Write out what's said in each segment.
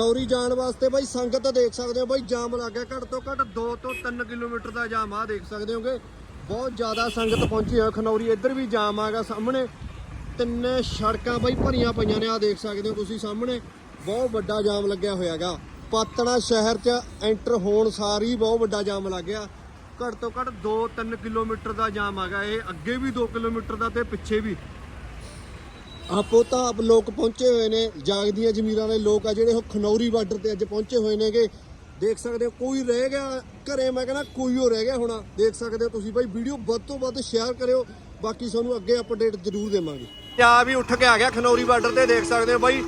ਖਨੌਰੀ ਜਾਣ ਵਾਸਤੇ ਬਾਈ ਸੰਗਤ ਦੇਖ ਸਕਦੇ ਹੋ ਬਾਈ ਜਾਮ ਲੱਗ ਗਿਆ। ਘੱਟ ਤੋਂ ਘੱਟ 2 ਤੋਂ 3 ਕਿਲੋਮੀਟਰ ਦਾ ਜਾਮ ਆ, ਦੇਖ ਸਕਦੇ ਹੋਗੇ। ਬਹੁਤ ਜ਼ਿਆਦਾ ਸੰਗਤ ਪਹੁੰਚੀ ਹੋਈ ਖਨੌਰੀ ਇੱਧਰ ਵੀ ਜਾਮ ਆਗਾ ਸਾਹਮਣੇ। ਤਿੰਨੇ ਸੜਕਾਂ ਬਾਈ ਭਰੀਆਂ ਪਈਆਂ ਨੇ ਆ ਦੇਖ ਸਕਦੇ ਹੋ ਤੁਸੀਂ ਸਾਹਮਣੇ। ਬਹੁਤ ਵੱਡਾ ਜਾਮ ਲੱਗਿਆ ਹੋਇਆਗਾ ਪਾਤੜਾ ਸ਼ਹਿਰ 'ਚ ਐਂਟਰ ਹੋਣ ਸਾਰ ਹੀ ਬਹੁਤ ਵੱਡਾ ਜਾਮ ਲੱਗ ਗਿਆ। ਘੱਟ ਤੋਂ ਘੱਟ 2-3 ਕਿਲੋਮੀਟਰ ਦਾ ਜਾਮ ਆਗਾ ਇਹ ਅੱਗੇ ਵੀ 2 ਕਿਲੋਮੀਟਰ ਦਾ ਤੇ ਪਿੱਛੇ ਵੀ। ਆਪੋ ਤਾਂ ਆਪ ਲੋਕ ਪਹੁੰਚੇ ਹੋਏ ਨੇ, ਜਾਗਦੀਆਂ ਜ਼ਮੀਰਾਂ ਦੇ ਲੋਕ ਆ ਜਿਹੜੇ ਉਹ ਖਨੌਰੀ ਬਾਰਡਰ ਤੇ ਅੱਜ ਪਹੁੰਚੇ ਹੋਏ ਨੇਗੇ। ਦੇਖ ਸਕਦੇ ਹੋ, ਕੋਈ ਰਹਿ ਗਿਆ ਘਰੇ, ਮੈਂ ਕਹਿੰਦਾ ਕੋਈ ਹੋ ਰਹਿ ਗਿਆ ਹੋਣਾ। ਦੇਖ ਸਕਦੇ ਹੋ ਤੁਸੀਂ ਬਾਈ, ਵੀਡੀਓ ਵੱਧ ਤੋਂ ਵੱਧ ਸ਼ੇਅਰ ਕਰਿਓ, ਬਾਕੀ ਤੁਹਾਨੂੰ ਅੱਗੇ ਅਪਡੇਟ ਜ਼ਰੂਰ ਦੇਵਾਂਗੇ। ਪੰਜਾਬ ਵੀ ਉੱਠ ਕੇ ਆ ਗਿਆ ਖਨੌਰੀ ਬਾਰਡਰ ਤੇ, ਦੇਖ ਸਕਦੇ ਹੋ ਬਾਈ।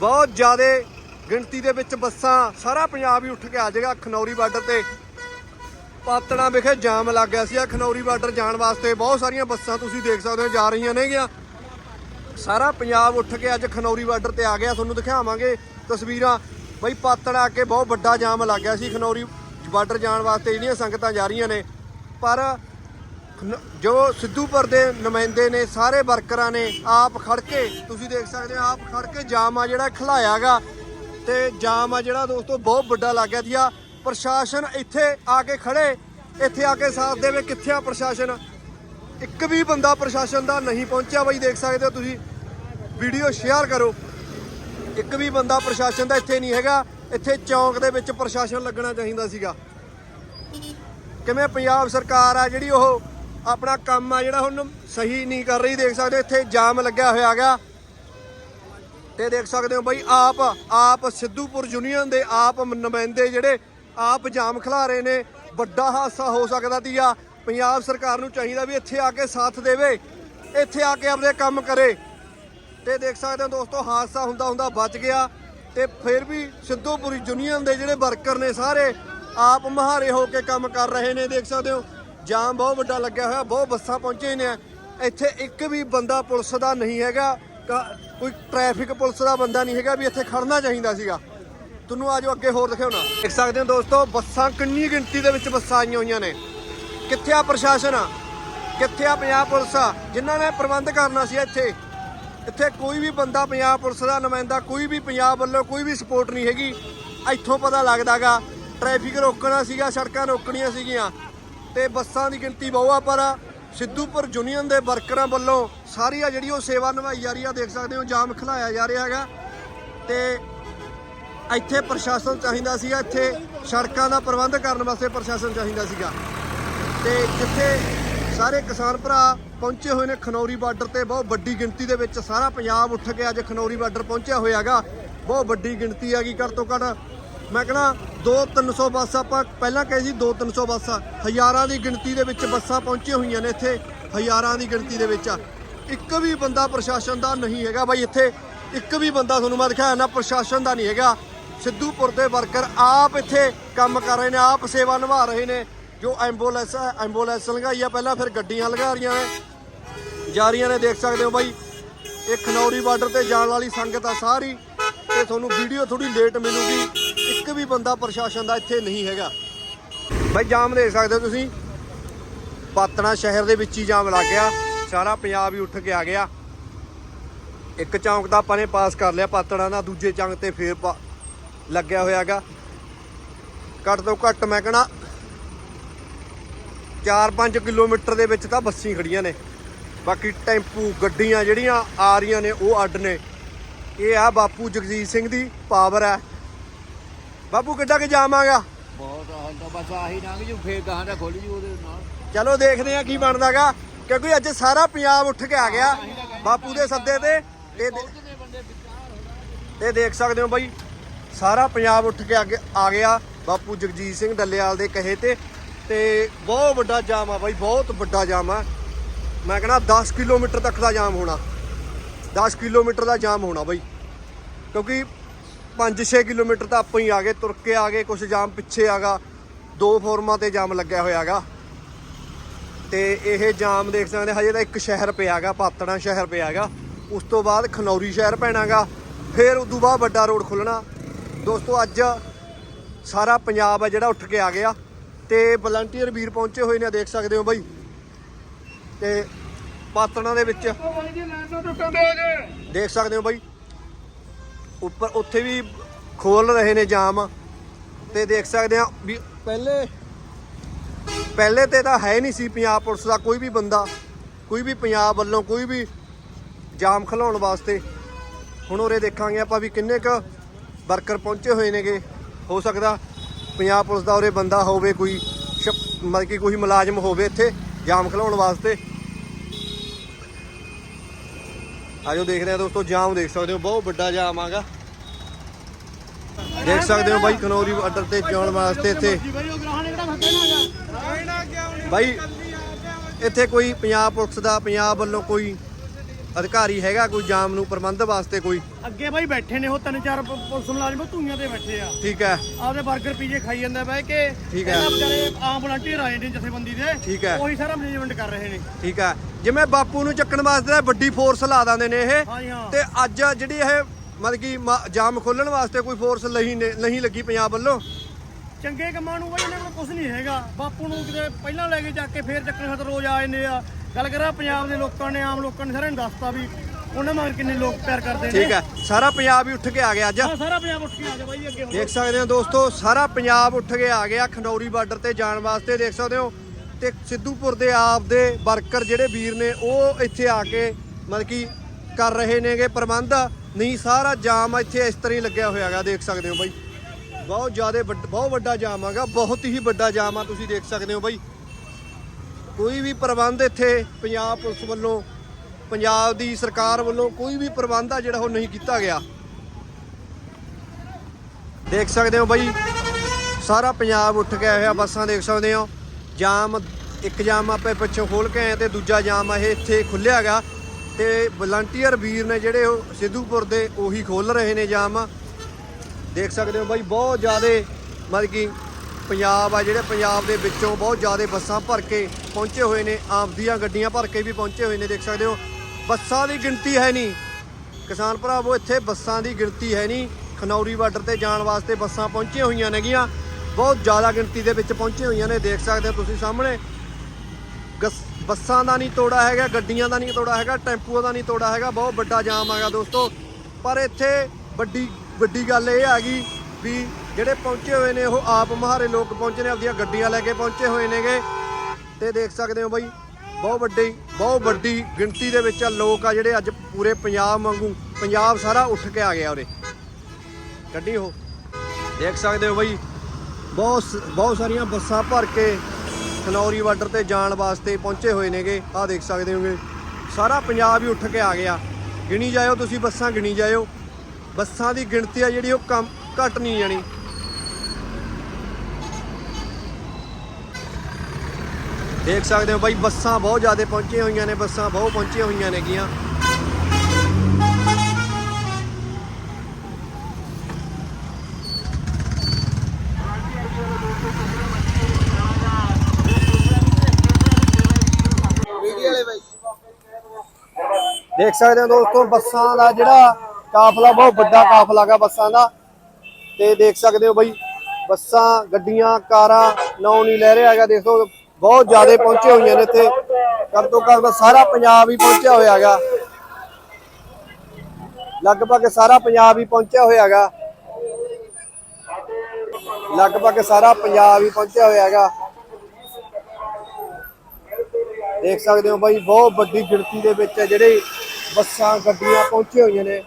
ਬਹੁਤ ਜ਼ਿਆਦਾ ਗਿਣਤੀ ਦੇ ਵਿੱਚ ਬੱਸਾਂ, ਸਾਰਾ ਪੰਜਾਬ ਹੀ ਉੱਠ ਕੇ ਆ ਜਾਏਗਾ ਖਨੌਰੀ ਬਾਰਡਰ ਤੇ। ਪਾਤਣਾ ਵਿਖੇ ਜਾਮ ਲੱਗ ਗਿਆ ਸੀ ਆ ਖਨੌਰੀ ਬਾਰਡਰ ਜਾਣ ਵਾਸਤੇ। ਬਹੁਤ ਸਾਰੀਆਂ ਬੱਸਾਂ ਤੁਸੀਂ ਦੇਖ ਸਕਦੇ ਹੋ ਜਾ ਰਹੀਆਂ ਨੇਗੀਆਂ। ਸਾਰਾ ਪੰਜਾਬ ਉੱਠ ਕੇ ਅੱਜ ਖਨੌਰੀ ਬਾਰਡਰ ਤੇ ਆ ਗਿਆ। ਤੁਹਾਨੂੰ ਦਿਖਾਵਾਂਗੇ ਤਸਵੀਰਾਂ। ਬਈ ਪਾਤੜ ਆ ਕੇ ਬਹੁਤ ਵੱਡਾ ਜਾਮ ਲੱਗ ਗਿਆ ਸੀ। ਖਨੌਰੀ ਬਾਰਡਰ ਜਾਣ ਵਾਸਤੇ ਜਿਹੜੀਆਂ ਸੰਗਤਾਂ ਜਾ ਰਹੀਆਂ ਨੇ। ਪਰ ਖਨ- ਜੋ ਸਿੱਧੂਪੁਰ ਦੇ ਨੁਮਾਇੰਦੇ ਨੇ, ਸਾਰੇ ਵਰਕਰਾਂ ਨੇ ਆਪ ਖੜ ਕੇ, ਤੁਸੀਂ ਦੇਖ ਸਕਦੇ ਹੋ, ਆਪ ਖੜ ਕੇ ਜਾਮ ਆ ਜਿਹੜਾ ਖਿਲਾਇਆਗਾ ਤੇ ਜਾਮ ਆ ਜਿਹੜਾ ਦੋਸਤੋ ਬਹੁਤ ਵੱਡਾ ਲੱਗ ਗਿਆ। ਦੀਆ ਪ੍ਰਸ਼ਾਸਨ ਇੱਥੇ ਆ ਕੇ ਖੜੇ। ਇੱਥੇ ਆ ਕੇ ਸਾਥ ਦੇਵੇ ਕਿੱਥੇ ਆ ਪ੍ਰਸ਼ਾਸਨ? ਇੱਕ ਵੀ ਬੰਦਾ ਪ੍ਰਸ਼ਾਸਨ ਦਾ ਨਹੀਂ ਪਹੁੰਚਿਆ ਬਾਈ, ਦੇਖ ਸਕਦੇ ਹੋ ਤੁਸੀਂ। ਵੀਡੀਓ ਸ਼ੇਅਰ ਕਰੋ। ਇੱਕ ਵੀ ਬੰਦਾ ਪ੍ਰਸ਼ਾਸਨ ਦਾ ਇੱਥੇ ਨਹੀਂ ਹੈਗਾ। ਇੱਥੇ ਚੌਂਕ ਦੇ ਵਿੱਚ ਪ੍ਰਸ਼ਾਸਨ ਲੱਗਣਾ ਚਾਹੀਦਾ ਸੀਗਾ। ਕਿਵੇਂ ਪੰਜਾਬ ਸਰਕਾਰ ਆ ਜਿਹੜੀ ਉਹ ਆਪਣਾ ਕੰਮ ਆ ਜਿਹੜਾ ਹੁਣ ਸਹੀ ਨਹੀਂ ਕਰ ਰਹੀ, ਦੇਖ ਸਕਦੇ ਇੱਥੇ ਜਾਮ ਲੱਗਿਆ ਹੋਇਆ ਹੈਗਾ। ਤੇ ਦੇਖ ਸਕਦੇ ਹੋ ਬਾਈ, ਆਪ ਆਪ ਸਿੱਧੂਪੁਰ ਯੂਨੀਅਨ ਦੇ ਆਪ ਨੁਮਾਇੰਦੇ ਜਿਹੜੇ ਆਪ ਜਾਮ ਖਿਲਾ ਰਹੇ ਨੇ, ਵੱਡਾ ਹਾਦਸਾ ਹੋ ਸਕਦਾ ਤੀਆ ਪੰਜਾਬ ਸਰਕਾਰ ਨੂੰ ਚਾਹੀਦਾ ਵੀ ਇੱਥੇ ਆ ਕੇ ਸਾਥ ਦੇਵੇ, ਇੱਥੇ ਆ ਕੇ ਆਪਣੇ ਕੰਮ ਕਰੇ। ਤੇ ਦੇਖ ਸਕਦੇ ਹੋ ਦੋਸਤੋ, ਹਾਦਸਾ ਹੁੰਦਾ ਹੁੰਦਾ ਬਚ ਗਿਆ ਤੇ ਫਿਰ ਵੀ ਸਿੱਧੂਪੁਰ ਯੂਨੀਅਨ ਦੇ ਜਿਹੜੇ ਵਰਕਰ ਨੇ ਸਾਰੇ ਆਪ ਮਹਾਰੇ ਹੋ ਕੇ ਕੰਮ ਕਰ ਰਹੇ ਨੇ, ਦੇਖ ਸਕਦੇ ਹੋ। ਜਾਮ ਬਹੁਤ ਵੱਡਾ ਲੱਗਿਆ ਹੋਇਆ, ਬਹੁਤ ਬੱਸਾਂ ਪਹੁੰਚੇ ਨੇ। ਇੱਥੇ ਇੱਕ ਵੀ ਬੰਦਾ ਪੁਲਿਸ ਦਾ ਨਹੀਂ ਹੈਗਾ, ਕ- ਕੋਈ ਟ੍ਰੈਫਿਕ ਪੁਲਿਸ ਦਾ ਬੰਦਾ ਨਹੀਂ ਹੈਗਾ ਵੀ ਇੱਥੇ ਖੜਨਾ ਚਾਹੀਦਾ ਸੀਗਾ। ਤੁਹਾਨੂੰ ਆਜੋ ਅੱਗੇ ਹੋਰ ਦਿਖਾਉਣਾ। ਦੇਖ ਸਕਦੇ ਹੋ ਦੋਸਤੋ, ਬੱਸਾਂ ਕਿੰਨੀ ਗਿਣਤੀ ਦੇ ਵਿੱਚ ਬੱਸਾਂ ਆਈਆਂ ਹੋਈਆਂ ਨੇ। ਕਿੱਥੇ ਆ ਪ੍ਰਸ਼ਾਸਨ? ਕਿੱਥੇ ਆ ਪੰਜਾਬ ਪੁਲਿਸ? ਜਿਨ੍ਹਾਂ ਨੇ ਪ੍ਰਬੰਧ ਕਰਨਾ ਸੀ ਇੱਥੇ। ਇੱਥੇ ਕੋਈ ਵੀ ਬੰਦਾ ਪੰਜਾਬ ਪੁਲਿਸ ਦਾ ਨੁਮਾਇੰਦਾ, ਕੋਈ ਵੀ ਪੰਜਾਬ ਵੱਲੋਂ ਕੋਈ ਵੀ ਸਪੋਰਟ ਨਹੀਂ ਹੈਗੀ। ਇੱਥੋਂ ਪਤਾ ਲੱਗਦਾਗਾ ਟ੍ਰੈਫਿਕ ਰੋਕਣਾ ਸੀਗਾ, ਸੜਕਾਂ ਰੋਕਣੀਆਂ ਸੀਗੀਆਂ। ਤੇ ਬੱਸਾਂ ਦੀ ਗਿਣਤੀ ਬਹੁਤ ਆ, ਪਰ ਸਿੱਧੂਪੁਰ ਯੂਨੀਅਨ ਦੇ ਵਰਕਰਾਂ ਵੱਲੋਂ ਸਾਰੀ ਆ ਜਿਹੜੀ ਉਹ ਸੇਵਾ ਨਿਭਾਈ ਜਾ ਰਹੀ ਆ, ਦੇਖ ਸਕਦੇ ਹੋ, ਜਾਮ ਖਿਲਾਇਆ ਜਾ ਰਿਹਾ ਹੈਗਾ। ਤੇ ਇੱਥੇ ਪ੍ਰਸ਼ਾਸਨ ਚਾਹੀਦਾ ਸੀਗਾ, ਇੱਥੇ ਸੜਕਾਂ ਦਾ ਪ੍ਰਬੰਧ ਕਰਨ ਵਾਸਤੇ ਪ੍ਰਸ਼ਾਸਨ ਚਾਹੀਦਾ ਸੀਗਾ। ਤੇ ਜਿੱਥੇ ਸਾਰੇ ਕਿਸਾਨ ਭਰਾ ਪਹੁੰਚੇ ਹੋਏ ਨੇ ਖਨੌਰੀ ਬਾਰਡਰ ਤੇ। ਬਹੁਤ ਵੱਡੀ ਗਿਣਤੀ ਦੇ ਵਿੱਚ ਸਾਰਾ ਪੰਜਾਬ ਉੱਠ ਕੇ ਅੱਜ ਖਨੌਰੀ ਬਾਰਡਰ ਪਹੁੰਚਿਆ ਹੋਇਆ ਹੈਗਾ। ਬਹੁਤ ਵੱਡੀ ਗਿਣਤੀ ਹੈਗੀ ਘੱਟ ਤੋਂ ਘੱਟ। ਮੈਂ ਕਹਣਾ 2-300 ਬੱਸ ਆਪਾਂ ਪਹਿਲਾਂ ਕਹੇ ਸੀ 2-300 ਬੱਸ। ਹਜ਼ਾਰਾਂ ਦੀ ਗਿਣਤੀ ਦੇ ਵਿੱਚ ਬੱਸਾਂ ਪਹੁੰਚੀਆਂ ਹੋਈਆਂ ਨੇ ਇੱਥੇ, ਹਜ਼ਾਰਾਂ ਦੀ ਗਿਣਤੀ ਦੇ ਵਿੱਚ। ਇੱਕ ਵੀ ਬੰਦਾ ਪ੍ਰਸ਼ਾਸਨ ਦਾ ਨਹੀਂ ਹੈਗਾ ਬਾਈ ਇੱਥੇ। ਇੱਕ ਵੀ ਬੰਦਾ ਤੁਹਾਨੂੰ ਮੈਂ ਦਿਖਾਇਆ ਨਾ, ਪ੍ਰਸ਼ਾਸਨ ਦਾ ਨਹੀਂ ਹੈਗਾ। ਸਿੱਧੂਪੁਰ ਦੇ ਵਰਕਰ ਆਪ ਇੱਥੇ ਕੰਮ ਕਰ ਰਹੇ ਨੇ, ਆਪ ਸੇਵਾ ਨਿਭਾ ਰਹੇ ਨੇ। ਜੋ ਐਂਬੂਲੈਂਸ ਹੈ ਐਂਬੂਲੈਂਸ ਲੰਘਾਈ ਆ ਪਹਿਲਾਂ, ਫਿਰ ਗੱਡੀਆਂ ਲੰਘਾ ਰਹੀਆਂ ਨੇ। ਜਾ ਰਹੀਆਂ ਨੇ, ਦੇਖ ਸਕਦੇ ਹੋ ਬਾਈ, ਇਹ ਖਨੌਰੀ ਬਾਰਡਰ ਤੇ ਜਾਣ ਵਾਲੀ ਸੰਗਤ ਆ ਸਾਰੀ। ਤੇ ਤੁਹਾਨੂੰ ਵੀਡੀਓ ਥੋੜੀ ਲੇਟ ਮਿਲੂਗੀ। ਇੱਕ ਵੀ ਬੰਦਾ ਪ੍ਰਸ਼ਾਸਨ ਦਾ ਇੱਥੇ ਨਹੀਂ ਹੈਗਾ। ਬਾਈ, ਜਾਮ ਦੇਖ ਸਕਦੇ ਹੋ ਤੁਸੀਂ। ਪਾਤਣਾ ਸ਼ਹਿਰ ਦੇ ਵਿੱਚ ਹੀ ਜਾਮ ਲੱਗ ਗਿਆ। ਸਾਰਾ ਪੰਜਾਬ ਹੀ ਉੱਠ ਕੇ ਆ ਗਿਆ। ਇੱਕ ਚੌਂਕ ਦਾ ਆਪਾਂ ਨੇ ਪਾਸ ਕਰ ਲਿਆ ਪਾਤੜਾ ਦਾ, ਦੂਜੇ ਚੌਂਕ ਤੇ ਫੇਰ ਪਾ- ਲੱਗਿਆ ਹੋਇਆਗਾ। ਘੱਟ ਤੋਂ ਘੱਟ ਮੈਂ ਕਹਣਾ 4-5 ਕਿਲੋਮੀਟਰ ਦੇ ਵਿੱਚ ਤਾਂ ਬੱਸੀਂ ਖੜੀਆਂ ਨੇ। ਬਾਕੀ ਟੈਂਪੂ ਗੱਡੀਆਂ ਜਿਹੜੀਆਂ ਆ ਰਹੀਆਂ ਨੇ ਉਹ ਅੱਡ ਨੇ। ਇਹ ਆ ਬਾਪੂ ਜਗਜੀਤ ਸਿੰਘ ਦੀ ਪਾਵਰ ਹੈ। ਬਾਪੂ ਕਿੱਡਾ ਕਿ ਜਾਮਾਂਗਾ ਬਹੁਤ ਹਾਲ ਤਾਂ ਬਸ ਆਹੀ ਲੰਘ ਜੂ ਫੇਰ ਗਾਹਾਂ ਦਾ ਖੁੱਲ ਜੂ ਉਹਦੇ ਨਾਲ। ਚਲੋ ਦੇਖਦੇ ਆ ਕੀ ਬਣਦਾਗਾ ਕਿਉਂਕਿ ਅੱਜ ਸਾਰਾ ਪੰਜਾਬ ਉੱਠ ਕੇ ਆ ਗਿਆ ਬਾਪੂ ਦੇ ਸੱਦੇ ਤੇ। ਤੇ ਤੇ ਦੇਖ ਸਕਦੇ ਹੋ ਬਾਈ ਸਾਰਾ ਪੰਜਾਬ ਉੱਠ ਕੇ ਆ ਗਿਆ- ਆ ਗਿਆ ਬਾਪੂ ਜਗਜੀਤ ਸਿੰਘ ਡੱਲੇਵਾਲ ਦੇ ਕਹੇ ਤੇ। ਤੇ ਬਹੁਤ ਵੱਡਾ ਜਾਮ ਆ ਬਾਈ, ਬਹੁਤ ਵੱਡਾ ਜਾਮ ਆ। ਮੈਂ ਕਹਿੰਦਾ 10 ਕਿਲੋਮੀਟਰ ਤੱਕ ਦਾ ਜਾਮ ਹੋਣਾ। 10 ਕਿਲੋਮੀਟਰ ਦਾ ਜਾਮ ਹੋਣਾ ਬਾਈ। ਕਿਉਂਕਿ 5-6 ਕਿਲੋਮੀਟਰ ਤਾਂ ਆਪਾਂ ਹੀ ਆ ਗਏ, ਤੁਰ ਕੇ ਆ ਗਏ ਕੁਝ ਜਾਮ ਪਿੱਛੇ ਆਗਾ। ਦੋ ਫੋਰਮਾਂ ਤੇ ਜਾਮ ਲੱਗਿਆ ਹੋਇਆਗਾ ਤੇ ਇਹ ਜਾਮ ਦੇਖ ਸਕਦੇ ਹਜੇ ਤਾਂ ਇੱਕ ਸ਼ਹਿਰ ਪਿਆਗਾ ਪਾਤੜਾ ਸ਼ਹਿਰ ਪਿਆਗਾ ਉਸ ਤੋਂ ਬਾਅਦ ਖਨੌਰੀ ਸ਼ਹਿਰ ਪੈਣਾਗਾ ਫਿਰ ਉਦੋਂ ਬਾਅਦ ਵੱਡਾ ਰੋਡ ਖੁੱਲਣਾ। ਦੋਸਤੋ, ਅੱਜ ਸਾਰਾ ਪੰਜਾਬ ਆ ਜਿਹੜਾ ਉੱਠ ਕੇ ਆ ਗਿਆ। ਤੇ ਵਲੰਟੀਅਰ ਵੀਰ ਪਹੁੰਚੇ ਹੋਏ ਨੇ ਦੇਖ ਸਕਦੇ ਹੋ ਬਾਈ। ਤੇ ਪਾਤਣਾ ਦੇ ਵਿੱਚ ਦੇਖ ਸਕਦੇ ਹੋ ਬਾਈ। ਉੱਪਰ, ਉੱਥੇ ਵੀ ਖੋਲ ਰਹੇ ਨੇ ਜਾਮ। ਤੇ ਦੇਖ ਸਕਦੇ ਆ ਵੀ ਪਹਿਲੇ ਪਹਿਲੇ ਤੇ ਤਾਂ ਹੈ ਨਹੀਂ ਸੀ ਪੰਜਾਬ ਪੁਲਿਸ ਦਾ ਕੋਈ ਵੀ ਬੰਦਾ, ਕੋਈ ਵੀ ਪੰਜਾਬ ਵੱਲੋਂ ਕੋਈ ਵੀ ਜਾਮ ਖਲਾਉਣ ਵਾਸਤੇ। ਹੁਣ ਉਰੇ ਦੇਖਾਂਗੇ ਆਪਾਂ ਵੀ ਕਿੰਨੇ ਕ ਵਰਕਰ ਪਹੁੰਚੇ ਹੋਏ ਨੇਗੇ। ਹੋ ਸਕਦਾ ਪੰਜਾਬ ਪੁਲਿਸ ਦਾ ਉਰੇ ਬੰਦਾ ਹੋਵੇ ਕੋਈ ਮਤਲਬ ਕਿ ਕੋਈ ਮੁਲਾਜ਼ਮ ਹੋਵੇ ਇੱਥੇ ਜਾਮ ਖਲਾਉਣ ਵਾਸਤੇ। ਆਜੋ ਦੇਖਦੇ ਆ ਦੋਸਤੋ, ਜਾਮ ਦੇਖ ਸਕਦੇ ਹੋ, ਬਹੁਤ ਵੱਡਾ ਜਾਮ ਆਗਾ। ਦੇਖ ਸਕਦੇ ਹੋ ਬਾਈ, ਖਨੌਰੀ ਬਾਰਡਰ ਤੇ ਜਾਣ ਵਾਸਤੇ ਇੱਥੇ। ਬਾਈ, ਇੱਥੇ ਕੋਈ ਪੰਜਾਬ ਪੁਲਿਸ ਦਾ, ਪੰਜਾਬ ਵੱਲੋਂ ਕੋਈ ਅਧਿਕਾਰੀ ਹੈਗਾ ਕੋਈ ਜਾਮ ਨੂੰ ਪ੍ਰਬੰਧ ਵਾਸਤੇ ਕੋਈ? ਅੱਗੇ ਬਾਈ ਬੈਠੇ ਨੇ ਉਹ ਤਿੰਨ ਚਾਰ ਪ- ਪੁਲਿਸ ਮੁਲਾਜ਼ਮ ਧੂਈਆਂ ਤੇ ਬੈਠੇ ਆ। ਠੀਕ ਹੈ। ਆਪਦੇ 버ਗਰ ਪੀਜੇ ਖਾਈ ਜਾਂਦੇ ਬਹਿ ਕੇ ਠੀਕ ਹੈ। ਇਹਨਾਂ ਵਿਚਾਰੇ ਆਮ ਵਲੰਟੀਅਰ ਆਏ ਨੇ ਜਥੇਬੰਦੀ ਦੇ। ਠੀਕ ਹੈ। ਉਹੀ ਸਾਰਾ ਮੈਨੇਜਮੈਂਟ ਕਰ ਰਹੇ ਨੇ। ਠੀਕ ਹੈ। ਜਿਵੇਂ ਬਾਪੂ ਨੂੰ ਚੱਕਣ ਵਾਸਤੇ ਤਾਂ ਵੱਡੀ ਫੋਰਸ ਲਾ ਦਿੰਦੇ ਨੇ ਇਹ। ਹਾਂਜੀ ਹਾਂ। ਤੇ ਅੱਜ ਜਿਹੜੀ ਇਹ ਮਤਲਬ ਕਿ ਮ- ਜਾਮ ਖੋਲਣ ਵਾਸਤੇ ਕੋਈ ਫੋਰਸ ਨਹੀਂ ਨੇ- ਨਹੀਂ ਲੱਗੀ ਪੰਜਾਬ ਵੱਲੋਂ? ਚੰਗੇ ਕੰਮਾਂ ਨੂੰ ਬਾਈ ਇਹਨਾਂ ਕੋਲ ਕੁਝ ਨਹੀਂ ਹੈਗਾ। ਬਾਪੂ ਨੂੰ ਕਿਤੇ ਪਹਿਲਾਂ ਲੈ ਕੇ ਜਾ ਕੇ ਫੇਰ ਚੱਕਣ ਖਾਤਰ ਰੋਜ਼ ਆ ਜਾਂਦੇ ਆ। ਗੱਲ ਕਰਾਂ ਪੰਜਾਬ ਦੇ ਲੋਕਾਂ ਨੇ ਆਮ ਲੋਕਾਂ ਨੇ ਸਾਰਿਆਂ ਨੂੰ ਦੱਸਤਾ ਵੀ ਉਹਨਾਂ ਮਗਰ ਕਿੰਨੇ ਲੋਕ ਪਿਆਰ ਕਰਦੇ ਨੇ। ਠੀਕ ਹੈ ਸਾਰਾ ਪੰਜਾਬ ਹੀ ਉੱਠ ਕੇ ਆ ਗਿਆ ਅੱਜ। ਹਾਂ ਸਾਰਾ ਪੰਜਾਬ ਉੱਠ ਕੇ ਆ ਜਾ ਬਾਈ ਅੱਗੇ ਦੇਖ ਸਕਦੇ ਹੋ ਦੋਸਤੋ ਸਾਰਾ ਪੰਜਾਬ ਉੱਠ ਕੇ ਆ ਗਿਆ ਖੰਡੌਰੀ ਬਾਰਡਰ ਤੇ ਜਾਣ ਵਾਸਤੇ ਦੇਖ ਸਕਦੇ ਹੋ। ਤੇ ਸਿੱਧੂਪੁਰ ਦੇ ਆਪ ਦੇ ਵਰਕਰ ਜਿਹੜੇ ਵੀਰ ਨੇ ਉਹ ਇੱਥੇ ਆ ਕੇ ਮਤਲਬ ਕਿ ਕਰ ਰਹੇ ਨੇਗੇ ਪ੍ਰਬੰਧ। ਨਹੀਂ ਸਾਰਾ ਜਾਮ ਇੱਥੇ ਇਸ ਤਰ੍ਹਾਂ ਹੀ ਲੱਗਿਆ ਹੋਇਆ ਹੈਗਾ ਦੇਖ ਸਕਦੇ ਹੋ ਬਾਈ। ਬਹੁਤ ਜ਼ਿਆਦਾ ਬਹੁਤ ਵੱਡਾ ਜਾਮ ਹੈਗਾ ਬਹੁਤ ਹੀ ਵੱਡਾ ਜਾਮ ਆ ਤੁਸੀਂ ਦੇਖ ਸਕਦੇ ਹੋ ਬਾਈ। ਕੋਈ ਵੀ ਪ੍ਰਬੰਧ ਇੱਥੇ ਪੰਜਾਬ ਪੁਲਿਸ ਵੱਲੋਂ, ਪੰਜਾਬ ਦੀ ਸਰਕਾਰ ਵੱਲੋਂ ਕੋਈ ਵੀ ਪ੍ਰਬੰਧ ਆ ਜਿਹੜਾ ਉਹ ਨਹੀਂ ਕੀਤਾ ਗਿਆ। ਦੇਖ ਸਕਦੇ ਹੋ ਬਾਈ, ਸਾਰਾ ਪੰਜਾਬ ਉੱਠ ਕੇ ਆਇਆ ਹੋਇਆ, ਬੱਸਾਂ ਦੇਖ ਸਕਦੇ ਹੋ। ਜਾਮ, ਇੱਕ ਜਾਮ ਆਪੇ ਪਿੱਛੋਂ ਖੋਲ ਕੇ ਆਏ ਤੇ ਦੂਜਾ ਜਾਮ ਇਹ ਇੱਥੇ ਖੁੱਲਿਆ ਗਿਆ ਤੇ ਵਲੰਟੀਅਰ ਵੀਰ ਨੇ ਜਿਹੜੇ ਉਹ ਸਿੱਧੂਪੁਰ ਦੇ ਉਹੀ ਖੋਲ ਰਹੇ ਨੇ ਜਾਮ। ਦੇਖ ਸਕਦੇ ਹੋ ਬਾਈ, ਬਹੁਤ ਜ਼ਿਆਦਾ ਮਤਲਬ ਕਿ ਪੰਜਾਬ ਆ, ਜਿਹੜੇ ਪੰਜਾਬ ਦੇ ਵਿੱਚੋਂ ਬਹੁਤ ਜ਼ਿਆਦਾ ਬੱਸਾਂ ਭਰ ਕੇ ਪਹੁੰਚੇ ਹੋਏ ਨੇ, ਆਪਦੀਆਂ ਗੱਡੀਆਂ ਭਰ ਕੇ ਵੀ ਪਹੁੰਚੇ ਹੋਏ ਨੇ, ਦੇਖ ਸਕਦੇ ਹੋ। ਬੱਸਾਂ ਦੀ ਗਿਣਤੀ ਹੈ ਨਹੀਂ। ਕਿਸਾਨ ਭਰਾਵੋ, ਇੱਥੇ ਬੱਸਾਂ ਦੀ ਗਿਣਤੀ ਹੈ ਨਹੀਂ। ਖਨੌਰੀ ਬਾਰਡਰ ਤੇ ਜਾਣ ਵਾਸਤੇ ਬੱਸਾਂ ਪਹੁੰਚੀਆਂ ਹੋਈਆਂ ਨੇਗੀਆਂ। ਬਹੁਤ ਜ਼ਿਆਦਾ ਗਿਣਤੀ ਦੇ ਵਿੱਚ ਪਹੁੰਚੀਆਂ ਹੋਈਆਂ ਨੇ, ਦੇਖ ਸਕਦੇ ਹੋ ਤੁਸੀਂ ਸਾਹਮਣੇ। ਗਸ- ਬੱਸਾਂ ਦਾ ਨਹੀਂ ਤੋੜਾ ਹੈਗਾ, ਗੱਡੀਆਂ ਦਾ ਨਹੀਂ ਤੋੜਾ ਹੈਗਾ, ਟੈਂਪੂਆਂ ਦਾ ਨਹੀਂ ਤੋੜਾ ਹੈਗਾ, ਬਹੁਤ ਵੱਡਾ ਜਾਮ ਹੈਗਾ ਦੋਸਤੋ। ਪਰ ਇੱਥੇ ਵੱਡੀ ਵੱਡੀ ਗੱਲ ਇਹ ਹੈਗੀ ਵੀ ਜਿਹੜੇ ਪਹੁੰਚੇ ਹੋਏ ਨੇ, ਉਹ ਆਪ ਮਹਾਰੇ ਲੋਕ ਪਹੁੰਚੇ ਨੇ, ਆਪਦੀਆਂ ਗੱਡੀਆਂ ਲੈ ਕੇ ਪਹੁੰਚੇ ਹੋਏ ਨੇਗੇ। ਤੇ ਦੇਖ ਸਕਦੇ ਹੋ ਬਾਈ, ਬਹੁਤ ਵੱਡੀ ਬਹੁਤ ਵੱਡੀ ਗਿਣਤੀ ਦੇ ਵਿੱਚ ਲੋਕ ਆ ਜਿਹੜੇ ਅੱਜ ਪੂਰੇ ਪੰਜਾਬ ਵਾਂਗੂ, ਪੰਜਾਬ ਸਾਰਾ ਉੱਠ ਕੇ ਆ ਗਿਆ ਉਰੇ। ਗੱਡੀ ਹੋ ਦੇਖ ਸਕਦੇ ਹੋ ਬਾਈ, ਬਹੁਤ ਸ- ਬਹੁਤ ਸਾਰੀਆਂ ਬੱਸਾਂ ਭਰ ਕੇ ਖਨੌਰੀ ਬਾਰਡਰ ਤੇ ਜਾਣ ਵਾਸਤੇ ਪਹੁੰਚੇ ਹੋਏ ਨੇਗੇ। ਆਹ ਦੇਖ ਸਕਦੇ ਹੋਗੇ, ਸਾਰਾ ਪੰਜਾਬ ਹੀ ਉੱਠ ਕੇ ਆ ਗਿਆ। ਗਿਣੀ ਜਾਇਓ ਤੁਸੀਂ, ਬੱਸਾਂ ਗਿਣੀ ਜਾਇਓ। ਬੱਸਾਂ ਦੀ ਗਿਣਤੀ ਆ ਜਿਹੜੀ ਉਹ ਕੰਮ ਘਟ ਨਹੀਂ ਜਾਣੀ। ਦੇਖ ਸਕਦੇ ਹੋ ਬਾਈ ਬੱਸਾਂ ਬਹੁਤ ਜ਼ਿਆਦਾ ਪਹੁੰਚੀਆਂ ਹੋਈਆਂ ਨੇ ਬੱਸਾਂ ਬਹੁਤ ਪਹੁੰਚੀਆਂ ਹੋਈਆਂ ਨੇਗੀਆਂ। ਦੇਖ ਸਕਦੇ ਹੋ ਦੋਸਤੋ ਬੱਸਾਂ ਦਾ ਜਿਹੜਾ ਕਾਫਲਾ ਬਹੁਤ ਵੱਡਾ ਕਾਫਲਾ ਹੈਗਾ ਬੱਸਾਂ ਦਾ। ਤੇ ਦੇਖ ਸਕਦੇ ਹੋ ਬਈ, ਬੱਸਾਂ, ਗੱਡੀਆਂ, ਕਾਰਾਂ, ਨੌ ਨਹੀਂ ਲੈ ਰਿਹਾ ਹੈਗਾ, ਦੇਖੋ, ਬਹੁਤ ਜ਼ਿਆਦਾ ਪਹੁੰਚੇ ਹੋਈਆਂ ਨੇ ਇੱਥੇ। ਕਰ ਤੋਂ ਕਰ ਸਾਰਾ ਪੰਜਾਬ ਹੀ ਪਹੁੰਚਿਆ ਹੋਇਆ ਹੈਗਾ। ਲਗਭਗ ਸਾਰਾ ਪੰਜਾਬ ਹੀ ਪਹੁੰਚਿਆ ਹੋਇਆ ਹੈਗਾ। ਲਗਭਗ ਸਾਰਾ ਪੰਜਾਬ ਹੀ ਪਹੁੰਚਿਆ ਹੋਇਆ ਹੈਗਾ। ਦੇਖ ਸਕਦੇ ਹੋ ਬਾਈ, ਬਹੁਤ ਵੱਡੀ ਗਿਣਤੀ ਦੇ ਵਿੱਚ ਜਿਹੜੇ ਬੱਸਾਂ, ਗੱਡੀਆਂ ਪਹੁੰਚੀਆਂ ਹੋਈਆਂ ਨੇ।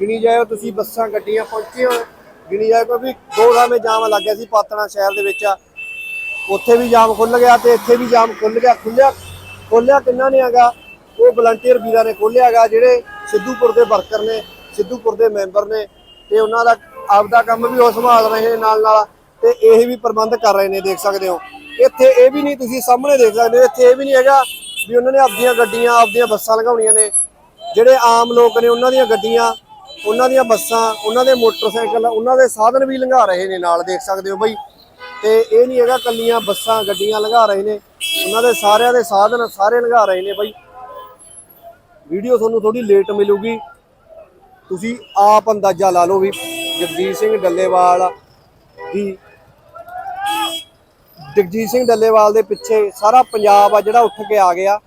ਗਿਣੀ ਜਾਇਓ ਤੁਸੀਂ ਬੱਸਾਂ, ਗੱਡੀਆਂ ਪਹੁੰਚੀਆਂ ਹੋ ਗਿਣੀ ਜਾਇਓ ਕਿਉਂਕਿ ਦੋ ਥਾਵੇਂ ਜਾਮ ਲੱਗ ਗਿਆ ਸੀ ਪਾਤਣਾ ਸ਼ਹਿਰ ਦੇ ਵਿੱਚ। ਉੱਥੇ ਵੀ ਜਾਮ ਖੁੱਲ ਗਿਆ ਤੇ ਇੱਥੇ ਵੀ ਜਾਮ ਖੁੱਲ ਗਿਆ। ਖੁੱਲਿਆ ਖੋਲਿਆ ਕਿੰਨਾ ਨੇ ਹੈਗਾ। ਉਹ ਵਲੰਟੀਅਰ ਵੀਰਾਂ ਨੇ ਖੋਲਿਆ ਹੈਗਾ, ਜਿਹੜੇ ਸਿੱਧੂਪੁਰ ਦੇ ਵਰਕਰ ਨੇ, ਸਿੱਧੂਪੁਰ ਦੇ ਮੈਂਬਰ ਨੇ ਤੇ ਉਹਨਾਂ ਦਾ ਆਪਦਾ ਕੰਮ ਵੀ ਉਹ ਸੰਭਾਲ ਰਹੇ ਨੇ ਨਾਲ ਨਾਲ ਤੇ ਇਹ ਵੀ ਪ੍ਰਬੰਧ ਕਰ ਰਹੇ ਨੇ, ਦੇਖ ਸਕਦੇ ਹੋ। ਇੱਥੇ ਇਹ ਵੀ ਨਹੀਂ, ਤੁਸੀਂ ਸਾਹਮਣੇ ਦੇਖ ਸਕਦੇ ਹੋ, ਇੱਥੇ ਇਹ ਵੀ ਨਹੀਂ ਹੈਗਾ ਵੀ ਉਹਨਾਂ ਨੇ ਆਪਦੀਆਂ ਗੱਡੀਆਂ, ਆਪਦੀਆਂ ਬੱਸਾਂ ਲਗਾਉਣੀਆਂ ਨੇ। ਜਿਹੜੇ ਆਮ ਲੋਕ ਨੇ, ਉਹਨਾਂ ਦੀਆਂ ਗੱਡੀਆਂ ਉਹਨਾਂ ਦੀਆਂ ਬੱਸਾਂ, ਉਹਨਾਂ ਦੇ ਮੋਟਰਸਾਈਕਲ, ਉਹਨਾਂ ਦੇ ਸਾਧਨ ਵੀ ਲੰਘਾ ਰਹੇ ਨੇ ਨਾਲ, ਦੇਖ ਸਕਦੇ ਹੋ ਬਈ। ਤੇ ਇਹ ਨਹੀਂ ਹੈਗਾ ਕੱਲੀਆਂ ਬੱਸਾਂ, ਗੱਡੀਆਂ ਲੰਘਾ ਰਹੇ ਨੇ। ਉਹਨਾਂ ਦੇ ਸਾਰਿਆਂ ਦੇ ਸਾਧਨ ਸਾਰੇ ਲੰਘਾ ਰਹੇ ਨੇ ਬਈ। ਵੀਡੀਓ ਤੁਹਾਨੂੰ ਥੋੜੀ ਲੇਟ ਮਿਲੂਗੀ। ਤੁਸੀਂ ਆਪ ਅੰਦਾਜ਼ਾ ਲਾ ਲਓ ਵੀ ਜਗਜੀਤ ਸਿੰਘ ਡੱਲੇਵਾਲ ਦੀ, ਜਗਜੀਤ ਸਿੰਘ ਡੱਲੇਵਾਲ ਦੇ ਪਿੱਛੇ ਸਾਰਾ ਪੰਜਾਬ ਆ ਜਿਹੜਾ ਉੱਠ ਕੇ ਆ ਗਿਆ।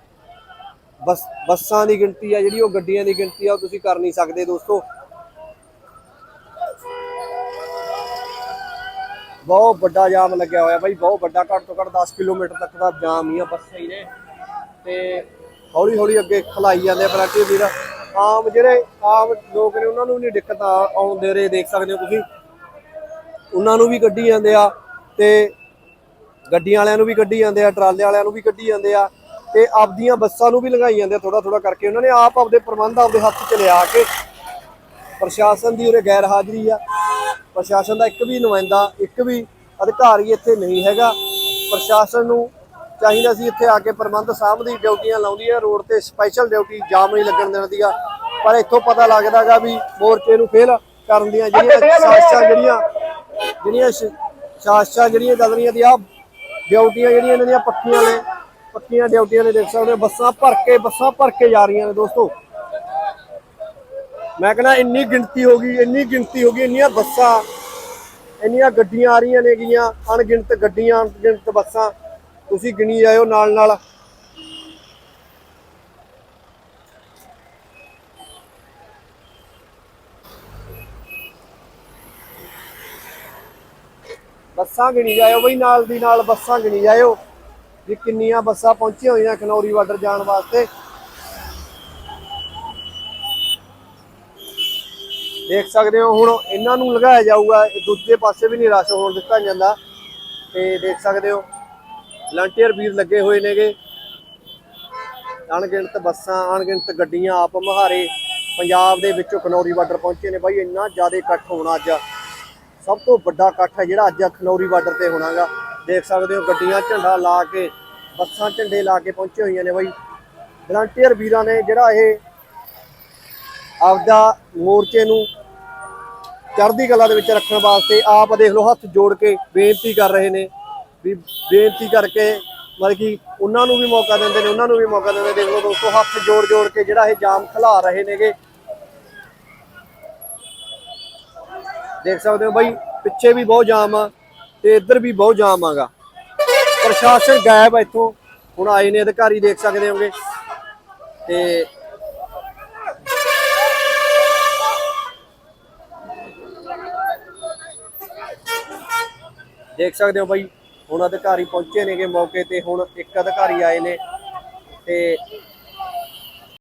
ਬਸ, ਬੱਸਾਂ ਦੀ ਗਿਣਤੀ ਆ ਜਿਹੜੀ, ਉਹ ਗੱਡੀਆਂ ਦੀ ਗਿਣਤੀ ਆ, ਉਹ ਤੁਸੀਂ ਕਰ ਨਹੀਂ ਸਕਦੇ ਦੋਸਤੋ। ਬਹੁਤ ਵੱਡਾ ਜਾਮ ਲੱਗਿਆ ਹੋਇਆ ਬਾਈ, ਬਹੁਤ ਵੱਡਾ, ਘੱਟ ਤੋਂ ਘੱਟ 10 ਕਿਲੋਮੀਟਰ ਤੱਕ ਦਾ ਜਾਮ ਹੀ ਆ ਬੱਸਾਂ ਹੀ ਨੇ। ਤੇ ਹੌਲੀ ਹੌਲੀ ਅੱਗੇ ਖਲਾਈ ਜਾਂਦੇ ਆ ਬਰਾਕੀ ਵੀਰ। ਆਮ ਜਿਹੜੇ, ਆਮ ਲੋਕ ਨੇ ਉਹਨਾਂ ਨੂੰ ਨਹੀਂ ਦਿੱਕਤ ਆ- ਆਉਣ ਦੇ ਰਹੇ ਦੇਖ ਸਕਦੇ ਹੋ ਤੁਸੀਂ। ਉਹਨਾਂ ਨੂੰ ਵੀ ਕੱਢੀ ਜਾਂਦੇ ਆ ਤੇ ਗੱਡੀਆਂ ਵਾਲਿਆਂ ਨੂੰ ਵੀ ਕੱਢੀ ਜਾਂਦੇ ਆ, ਟਰਾਲੇ ਵਾਲਿਆਂ ਨੂੰ ਵੀ ਕੱਢੀ ਜਾਂਦੇ ਆ ਤੇ ਆਪਦੀਆਂ ਬੱਸਾਂ ਨੂੰ ਵੀ ਲੰਘਾਈ ਜਾਂਦੇ ਆ ਥੋੜਾ ਥੋੜਾ ਕਰਕੇ। ਉਹਨਾਂ ਨੇ ਆਪ ਆਪਦੇ ਪ੍ਰਬੰਧ ਆਪਦੇ ਹੱਥ 'ਚ ਲਿਆ ਕੇ ਪ੍ਰਸ਼ਾਸਨ ਦੀ ਉਰੇ ਗੈਰ ਹਾਜ਼ਰੀ ਆ। ਪ੍ਰਸ਼ਾਸਨ ਦਾ ਇੱਕ ਵੀ ਨੁਮਾਇੰਦਾ ਇੱਕ ਵੀ ਅਧਿਕਾਰੀ ਇੱਥੇ ਨਹੀਂ ਹੈਗਾ। ਪ੍ਰਸ਼ਾਸਨ ਨੂੰ ਚਾਹੀਦਾ ਸੀ ਇੱਥੇ ਆ ਕੇ ਪ੍ਰਬੰਧ ਸਾਂਭਦੀ ਡਿਊਟੀਆਂ ਲਾਉਂਦੀ ਹੈ ਰੋਡ ਤੇ ਸਪੈਸ਼ਲ ਡਿਊਟੀ ਜਾਮ ਨਹੀਂ ਲੱਗਣ ਦੇਣ ਦੀ ਆ। ਪਰ ਇੱਥੋਂ ਪਤਾ ਲੱਗਦਾਗਾ ਵੀ ਮੋਰਚੇ ਨੂੰ ਫੇਲ ਕਰਨ ਦੀਆਂ ਜਿਹੜੀਆਂ ਸਾਜ਼ਿਸ਼ਾਂ ਜਿਹੜੀਆਂ ਜਿਹੜੀਆਂ ਸਾਜ਼ਿਸ਼ਾਂ ਜਿਹੜੀਆਂ ਚੱਲ ਰਹੀਆਂ ਦੀ ਆ ਡਿਊਟੀਆਂ ਜਿਹੜੀਆਂ ਇਹਨਾਂ ਦੀਆਂ ਪੱਕੀਆਂ ਨੇ ਪੱਕੀਆਂ ਡਿਊਟੀਆਂ ਨੇ ਦੇਖ ਸਕਦੇ ਬੱਸਾਂ ਭਰ ਕੇ ਬੱਸਾਂ ਭਰ ਕੇ ਜਾ ਰਹੀਆਂ ਨੇ ਦੋਸਤੋ। ਮੈਂ ਕਹਿੰਦਾ ਇੰਨੀ ਗਿਣਤੀ ਹੋ ਗਈ, ਇੰਨੀ ਗਿਣਤੀ ਹੋ ਗਈ, ਇੰਨੀਆਂ ਬੱਸਾਂ, ਇੰਨੀਆਂ ਗੱਡੀਆਂ ਆ ਰਹੀਆਂ ਨੇਗੀਆਂ ਅਣਗਿਣਤ ਗੱਡੀਆਂ, ਅਣਗਿਣਤ ਬੱਸਾਂ, ਤੁਸੀਂ ਗਿਣੀ ਜਾਇਓ ਨਾਲ ਨਾਲ। ਬੱਸਾਂ ਗਿਣੀ ਜਾਇਓ ਬਈ, ਨਾਲ ਦੀ ਨਾਲ ਬੱਸਾਂ ਗਿਣੀ ਜਾਇਓ, ਵੀ ਕਿੰਨੀਆਂ ਬੱਸਾਂ ਪਹੁੰਚੀਆਂ ਹੋਈਆਂ ਖਨੌਰੀ ਬਾਰਡਰ ਜਾਣ ਵਾਸਤੇ। ਦੇਖ ਸਕਦੇ ਹੋ, ਹੁਣ ਇਹਨਾਂ ਨੂੰ ਲਗਾਇਆ ਜਾਊਗਾ, ਇਹ ਦੂਜੇ ਪਾਸੇ ਵੀ ਨਹੀਂ ਰਸ਼ ਹੋਣ ਦਿੱਤਾ ਜਾਂਦਾ। ਤੇ ਦੇਖ ਸਕਦੇ ਹੋ ਵਲੰਟੀਅਰ ਵੀਰ ਲੱਗੇ ਹੋਏ ਨੇਗੇ। ਅਣਗਿਣਤ ਬੱਸਾਂ, ਅਣਗਿਣਤ ਗੱਡੀਆਂ, ਆਪ ਮਹਾਰੇ ਪੰਜਾਬ ਦੇ ਵਿੱਚੋਂ ਖਨੌਰੀ ਬਾਰਡਰ ਪਹੁੰਚੇ ਨੇ ਬਾਈ, ਇੰਨਾ ਜ਼ਿਆਦਾ ਇਕੱਠ ਹੋਣਾ ਅੱਜ। ਸਭ ਤੋਂ ਵੱਡਾ ਇਕੱਠ ਹੈ ਜਿਹੜਾ ਅੱਜ ਖਨੌਰੀ ਬਾਰਡਰ ਤੇ ਹੋਣਾਗਾ। ਦੇਖ ਸਕਦੇ ਹੋ, ਗੱਡੀਆਂ ਝੰਡਾ ਲਾ ਕੇ, ਬੱਸਾਂ ਝੰਡੇ ਲਾ ਕੇ ਪਹੁੰਚੇ ਹੋਈਆਂ ਨੇ ਬਾਈ। ਵਲੰਟੀਅਰ ਵੀਰਾਂ ਨੇ ਜਿਹੜਾ ਇਹ ਆਪਦਾ ਮੋਰਚੇ ਨੂੰ ਚੜ੍ਹਦੀ ਕਲਾ ਦੇ ਵਿੱਚ ਰੱਖਣ ਵਾਸਤੇ ਆਪ ਦੇਖ ਲਓ, ਹੱਥ ਜੋੜ ਕੇ ਬੇਨਤੀ ਕਰ ਰਹੇ ਨੇ ਵੀ ਬੇਨਤੀ ਕਰਕੇ ਮਤਲਬ ਕਿ ਉਹਨਾਂ ਨੂੰ ਵੀ ਮੌਕਾ ਦਿੰਦੇ ਨੇ, ਉਹਨਾਂ ਨੂੰ ਵੀ ਮੌਕਾ ਦਿੰਦੇ ਦੇਖ ਲਓ ਦੋਸਤੋ, ਹੱਥ ਜੋੜ ਜੋੜ ਕੇ ਜਿਹੜਾ ਇਹ ਜਾਮ ਖਿਲਾ ਰਹੇ ਨੇਗੇ। ਦੇਖ ਸਕਦੇ ਹੋ ਬਾਈ, ਪਿੱਛੇ ਵੀ ਬਹੁਤ ਜਾਮ ਆ ਤੇ ਇੱਧਰ ਵੀ ਬਹੁਤ ਜਾਮ ਆਗਾ। ਪ੍ਰਸ਼ਾਸਨ ਗਾਇਬ ਆ ਇੱਥੋਂ। ਹੁਣ ਆਏ ਨੇ ਅਧਿਕਾਰੀ, ਦੇਖ ਸਕਦੇ ਹੋਗੇ। ਤੇ ਦੇਖ ਸਕਦੇ ਹੋ ਬਾਈ, ਹੁਣ ਅਧਿਕਾਰੀ ਪਹੁੰਚੇ ਨੇਗੇ ਮੌਕੇ ਤੇ, ਹੁਣ ਇੱਕ ਅਧਿਕਾਰੀ ਆਏ ਨੇ ਤੇ